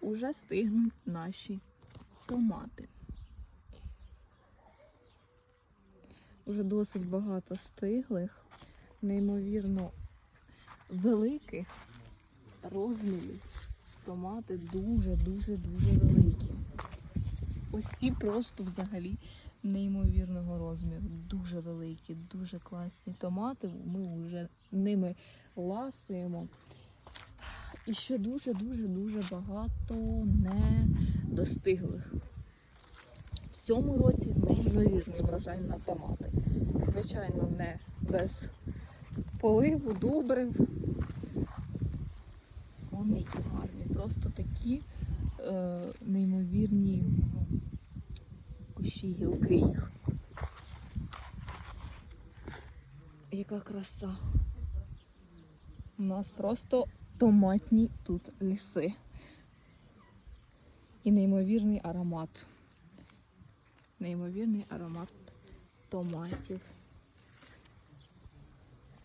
уже стигнуть наші томати. Уже досить багато стиглих, неймовірно великих розмірів. Томати дуже-дуже-дуже великі. Ось ці просто взагалі неймовірного розміру. Дуже великі, дуже класні томати. Ми вже ними ласуємо. І ще дуже-дуже-дуже багато недостиглих. В цьому році неймовірний врожай на томати. Звичайно, не без поливу, добрив. Вони які гарні, просто такі е, неймовірні кущі гілки їх. Яка краса. У нас просто томатні тут ліси. І неймовірний аромат. Неймовірний аромат томатів.